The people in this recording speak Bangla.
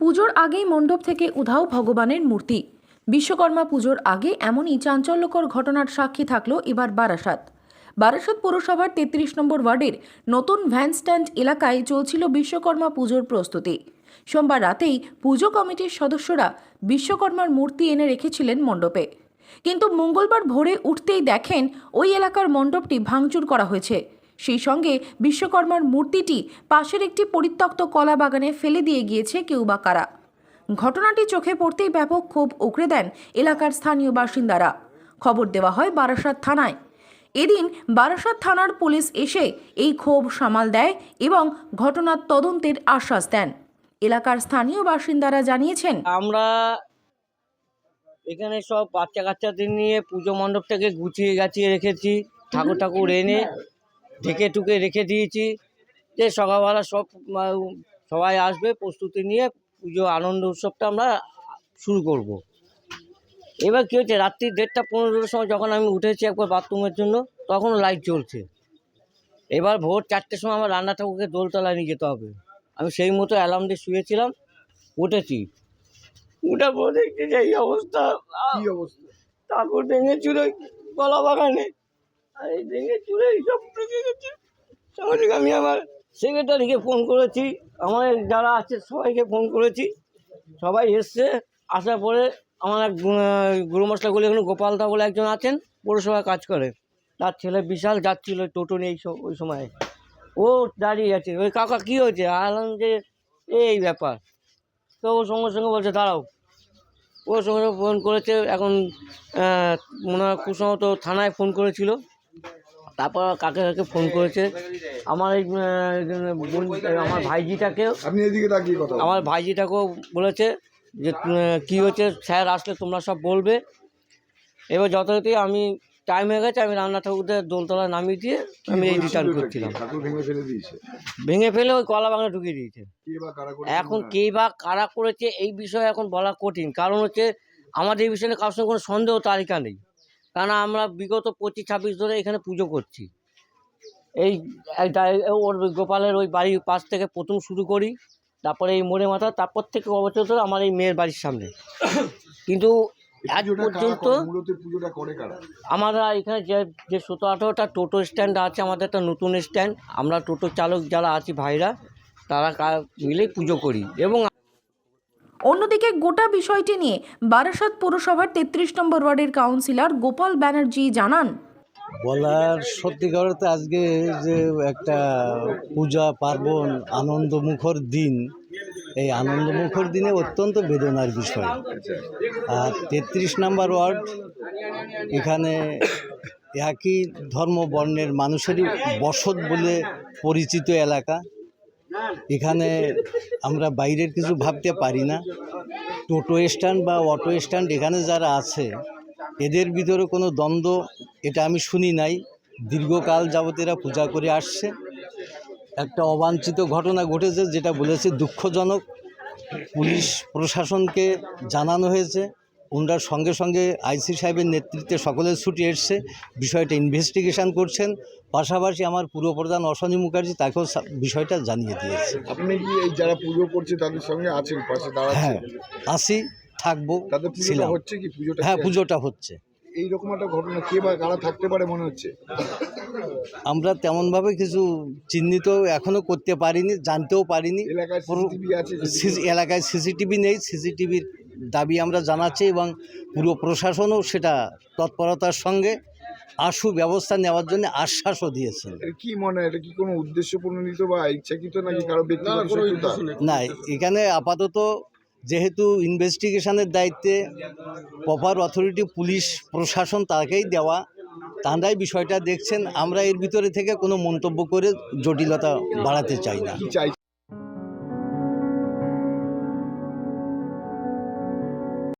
পুজোর আগেই মণ্ডপ থেকে উধাও ভগবানের মূর্তি। বিশ্বকর্মা পুজোর আগে এমনই চাঞ্চল্যকর ঘটনার সাক্ষী থাকল এবার বারাসাত। বারাসাত পৌরসভার তেত্রিশ নম্বর ওয়ার্ডের নতুন ভ্যান স্ট্যান্ড এলাকায় চলছিল বিশ্বকর্মা পুজোর প্রস্তুতি। সোমবার রাতেই পুজো কমিটির সদস্যরা বিশ্বকর্মার মূর্তি এনে রেখেছিলেন মণ্ডপে। কিন্তু মঙ্গলবার ভোরে উঠতেই দেখেন ওই এলাকার মণ্ডপটি ভাঙচুর করা হয়েছে। সেই সঙ্গে বিশ্বকর্মার মূর্তিটি পাশের একটি পরিত্যক্ত কলা বাগানে ফেলে দিয়ে গিয়েছে কেউ বা কারা। ঘটনাটি চোখে পড়তেই ব্যাপক ক্ষোভ উগরে দেন এলাকার স্থানীয় বাসিন্দারা। খবর দেওয়া হয় বারাসাত থানায়। এদিন বারাসাত থানার পুলিশ এসে এই ক্ষোভ সামাল দেয় এবং ঘটনার তদন্তের আশ্বাস দেন। এলাকার স্থানীয় বাসিন্দারা জানিয়েছেন, আমরা এখানে সব বাচ্চা কাচ্চাদের নিয়ে পুজো মণ্ডপটাকে গুছিয়ে গাছিয়ে রেখেছি। ঠাকুর ঠাকুর এনে ঢেকে টুকে রেখে দিয়েছি। যে সকালবেলা সব সবাই আসবে প্রস্তুতি নিয়ে পুজো আনন্দ উৎসবটা আমরা শুরু করব। এবার কী হচ্ছে রাত্রি দেড়টা পনেরোটার সময় যখন আমি উঠেছি একবার বাথরুমের জন্য তখন লাইট জ্বলছে। এবার ভোর চারটের সময় আমার রান্না ঠাকুরকে দোলতলায় নিয়ে যেতে হবে। আমি সেই মতো অ্যালার্ম দিয়ে শুয়েছিলাম উঠেছি। উঠে যে এই অবস্থা। ঠাকুর ভেঙে চুরে কলা বাগানে এই চুরে আমি আমার সেক্রেটারিকে ফোন করেছি আমার যারা আছে সবাইকে ফোন করেছি। সবাই এসছে, আসার পরে আমার এক গুরু মশলাগুলি এখানে গোপালদা বলে একজন আছেন, পৌরসভায় কাজ করে। তার ছেলে বিশাল যাচ্ছিল টোটো সব- ওই সময়। ও দাঁড়িয়ে আছে। ওই কাকা কী হয়েছে? আলাম যে এই ব্যাপার। তো ও সঙ্গে সঙ্গে বলছে, দাঁড়াও। ও সঙ্গে সঙ্গে ফোন করেছে, এখন মনে হয় কুসংত থানায় ফোন করেছিল। তারপর কাকে কাকে ফোন করেছে? আমার এই বোন- আমার ভাইজিটাকেও আপনি এদিকে তাকিয়ে কথা আমার ভাইজিটাকেও বলেছে যে কী হয়েছে? স্যার আসলে তোমরা সব বলবে। এবার যথারীতি আমি টাইম হয়ে গেছে আমি রান্না ঠাকুরদের দোলতলায় নামিয়ে দিয়ে আমি এই রিটার্ন করছিলাম। ভেঙে ফেলে ওই কলা বাগানে ঢুকিয়ে দিয়েছে। এখন কে বা কারা করেছে এই বিষয়ে এখন বলা কঠিন। কারণ হচ্ছে আমাদের এই বিষয়ে কারোর সঙ্গে কোনো সন্দেহ তালিকা নেই। কারণ আমরা বিগত পঁচিশ ছাব্বিশ ধরে এখানে পুজো করছি। এই ওর গোপালের ওই বাড়ির পাশ থেকে প্রথম শুরু করি তারপরে এই মোড়ে মাথা তারপর থেকে অবচর ধরে আমার এই মেয়ের বাড়ির সামনে। কিন্তু আজ পর্যন্ত আমরা এখানে যে যে সতেরো আঠেরোটা টোটো স্ট্যান্ড আছে আমাদের একটা নতুন স্ট্যান্ড আমরা টোটো চালক যারা আছি ভাইরা তারা কা- মিলে পুজো করি। এবং অন্যদিকে গোটা বিষয়টি নিয়ে বারাসাত পৌরসভার তেত্রিশ নম্বর ওয়ার্ডের কাউন্সিলর গোপাল ব্যানার্জি জানান। বলার সত্যিকার অর্থে আজকে যে একটা পূজা, পার্বণ, আনন্দমুখর দিন, এই আনন্দমুখর দিনে অত্যন্ত বেদনার বিষয়। আর তেত্রিশ নাম্বার ওয়ার্ড, এখানে একই ধর্ম বর্ণের মানুষেরই বসত বলে পরিচিত এলাকা। এখানে আমরা বাইরের কিছু ভাবতে পারি না। টোটো স্ট্যান্ড বা অটো স্ট্যান্ড এখানে যারা আছে, এদের ভিতরে কোনো দ্বন্দ্ব, এটা আমি শুনি নাই। দীর্ঘকাল যাবত এরা পূজা করে আসছে। একটা অবাঞ্ছিত ঘটনা ঘটেছে, যেটা বলেছে দুঃখজনক। পুলিশ প্রশাসনকে জানানো হয়েছে। ওনারা সঙ্গে সঙ্গে আইসি সাহেবের নেতৃত্বে সকলের ছুটি এসছে বিষয়টা ইনভেস্টিগেশন করছেন পাশাপাশি আমার পূর্ব প্রধান অশনি মুখার্জি তাকেও বিষয়টা জানিয়ে দিয়েছে। আপনি কি এই যারা পুজো করছে তাদের সঙ্গে আছেন পাশে দাঁড়াচ্ছেন? হ্যাঁ আসি থাকব ছিলাম। হচ্ছে কি? পুজোটা হ্যাঁ পুজোটা হচ্ছে। এইরকম একটা ঘটনা কে বা কারা থাকতে পারে মনে হচ্ছে? আমরা তেমনভাবে কিছু চিহ্নিত এখনও করতে পারিনি জানতেও পারিনি। এলাকায় সিসিটিভি আছে সিসি- এলাকায় সিসিটিভি নেই সিসিটিভির দাবি আমরা জানাচ্ছি এবং পুরো প্রশাসনও সেটা তৎপরতার সঙ্গে আশু ব্যবস্থা নেওয়ার জন্য আশ্বাসও দিয়েছেন কি মনে হয়? এটা কি কোনো উদ্দেশ্য প্রণোদিত বা ইচ্ছাকৃত নাকি কারও ব্যক্তিগত না এখানে আপাতত যেহেতু ইনভেস্টিগেশনের দায়িত্বে প্রপার অথরিটি, পুলিশ, প্রশাসন তাকেই দেওয়া, তাঁরাই বিষয়টা দেখছেন। আমরা এর ভিতরে থেকে কোনো মন্তব্য করে জটিলতা বাড়াতে চাই না।